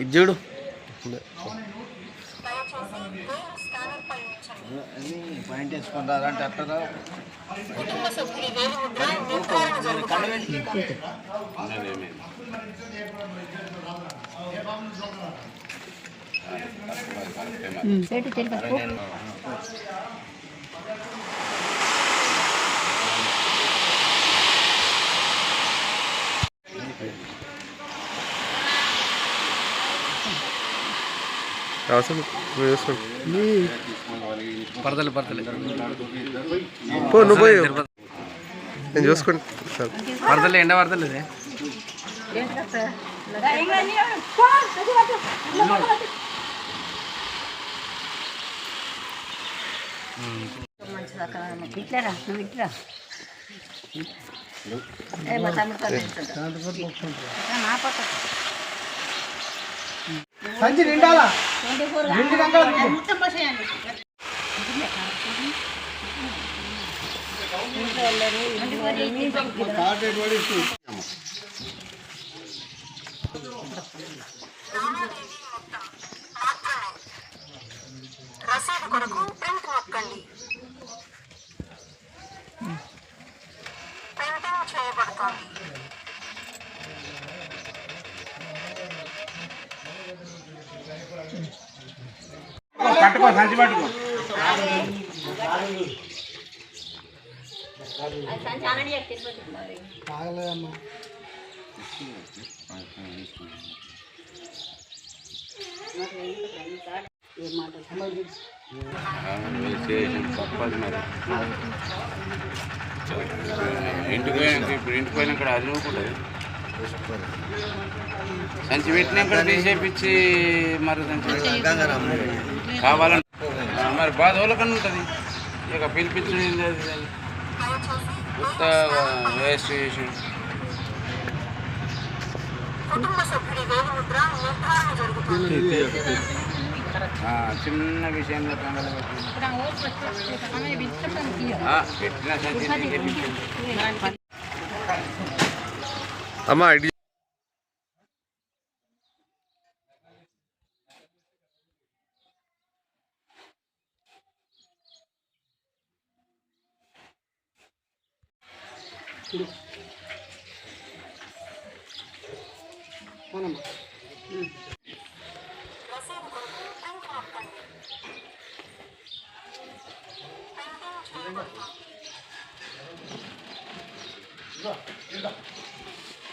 ఇజ్జుడు చూడు. పాయింట్ వేసుకుంటారంటే అట్లా అవసరం పడతలే పో నువ్వు పోయి నేను ఎండ ఇట్లారా నువ్వు ఇట్లా సంచి నిండాలా? మొత్తం పోసేయండి రసీదు కొరకు ప్రింట్ నొక్కండి ప్రింటింగ్ చేయబడుతోంది. పట్టుకో సంచి పట్టుకో. తప్పదు ఇంటికి పోయినాక ఇప్పుడు ఇంటికి పోయినా పోయినాక అది నూకుంటుంది సంచి పెట్టినాక తీసేపించి మరి సంచి కావాలని మరి బాధ వాళ్ళకన్నా ఉంటుంది. ఇక పిలిపించడం అది. కొత్త వేస్ట్ చేసి. చిన్న విషయంలో పెట్టిన సంచి తీసేపించండి అమ్మా ఐడి రసీదు కొరకు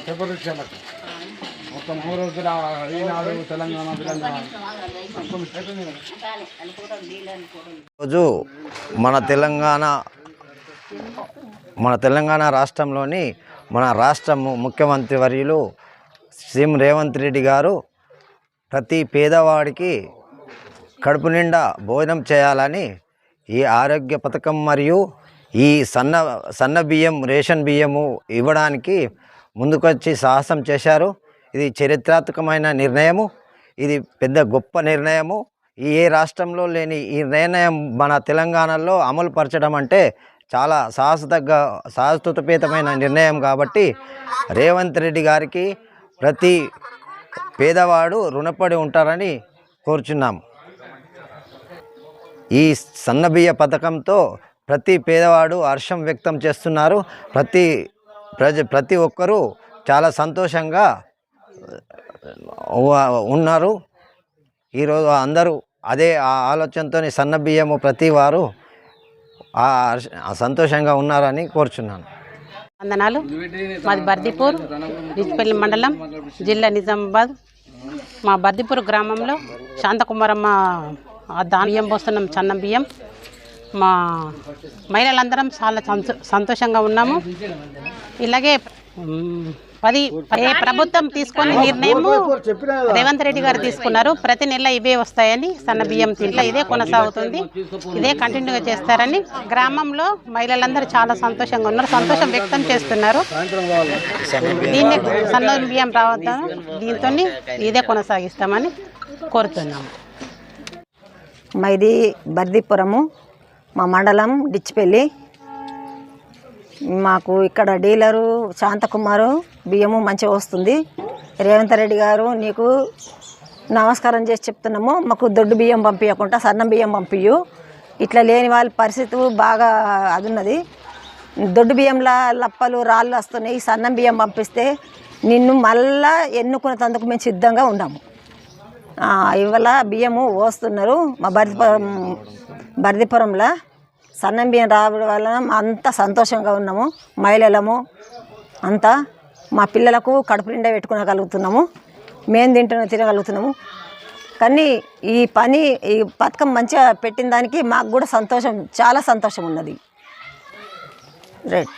పేపర్ ఇచ్చాలకు మొత్తం మూడు రోజులు ఈనాడు తెలంగాణ తెలంగాణ రోజు మన తెలంగాణ మన తెలంగాణ రాష్ట్రంలోని మన రాష్ట్ర ము- ముఖ్యమంత్రి వర్యులు సీఎం రేవంత్ రెడ్డి గారు ప్రతి పేదవాడికి కడుపు నిండా భోజనం చేయాలని ఈ ఆరోగ్య పథకం మరియు ఈ సన్న సన్న బియ్యం రేషన్ బియ్యము ఇవ్వడానికి ముందుకొచ్చి సాహసం చేశారు. ఇది చరిత్రాత్మకమైన నిర్ణయము. ఇది పెద్ద గొప్ప నిర్ణయము. ఈ ఏ రాష్ట్రంలో లేని ఈ నిర్ణయం మన తెలంగాణలో అమలు పరచడం అంటే చాలా సాహసతగ్గ సాహసోపేతమైన నిర్ణయం కాబట్టి రేవంత్ రెడ్డి గారికి ప్రతి పేదవాడు రుణపడి ఉంటారని కోరుచున్నాము ఈ సన్నబియ్య పథకంతో ప్రతి పేదవాడు హర్షం వ్యక్తం చేస్తున్నారు. ప్రతి ప్రజ ప్రతి ఒక్కరూ చాలా సంతోషంగా ఉన్నారు. ఈరోజు అందరూ అదే ఆ ఆలోచనతో సన్నబియ్యము ప్రతి వారు సంతోషంగా ఉన్నారని కోరుచున్నాను. వందనాలు. మాది బర్దిపూర్ రిజ్పల్లి మండలం జిల్లా నిజామాబాద్. మా బర్దిపూర్ గ్రామంలో శాంతకుమారమ్మ ఆ బియ్యం పోస్తున్నాం చన్నం బియ్యం. మా మహిళలందరం చాలా సంతోషంగా ఉన్నాము. ఇలాగే పది ఏ ప్రభుత్వం తీసుకొని నిర్ణయం రేవంత్ రెడ్డి గారు తీసుకున్నారు. ప్రతి నెల ఇవే వస్తాయని సన్న బియ్యం తింట్లో ఇదే కొనసాగుతుంది. ఇదే కంటిన్యూగా చేస్తారని గ్రామంలో మహిళలందరూ చాలా సంతోషంగా ఉన్నారు. సంతోషం వ్యక్తం చేస్తున్నారు. దీన్ని సన్న బియ్యం రావద్దాం? దీంతో ఇదే కొనసాగిస్తామని కోరుతున్నాము. మాది బర్దిపురము మా మండలం డిచ్చిపల్లి. మాకు ఇక్కడ డీలరు శాంతకుమారు బియ్యము మంచిగా వస్తుంది. రేవంత్ రెడ్డి గారు నీకు నమస్కారం చేసి చెప్తున్నాము మాకు దొడ్డు బియ్యం పంపించకుండా సన్నం బియ్యం పంపించు ఇట్లా లేని వాళ్ళ పరిస్థితి బాగా అది ఉన్నది దొడ్డు బియ్యంలో లప్పలు రాళ్ళు వస్తున్నాయి సన్నం బియ్యం పంపిస్తే నిన్ను మళ్ళా ఎన్నుకునేందుకు మేము సిద్ధంగా ఉన్నాము. ఇవాళ బియ్యము పోస్తున్నారు. మా బర్దిపురం బర్దిపురంలో సన్నం బియ్యం రావడం వలన అంతా సంతోషంగా ఉన్నాము. మహిళలము అంతా మా పిల్లలకు కడుపు నిండా పెట్టుకునగలుగుతున్నాము మేము తింటున్న తినగలుగుతున్నాము. కానీ ఈ పని ఈ పథకం మంచిగా పెట్టిన దానికి మాకు కూడా సంతోషం చాలా సంతోషం ఉన్నది. రైట్.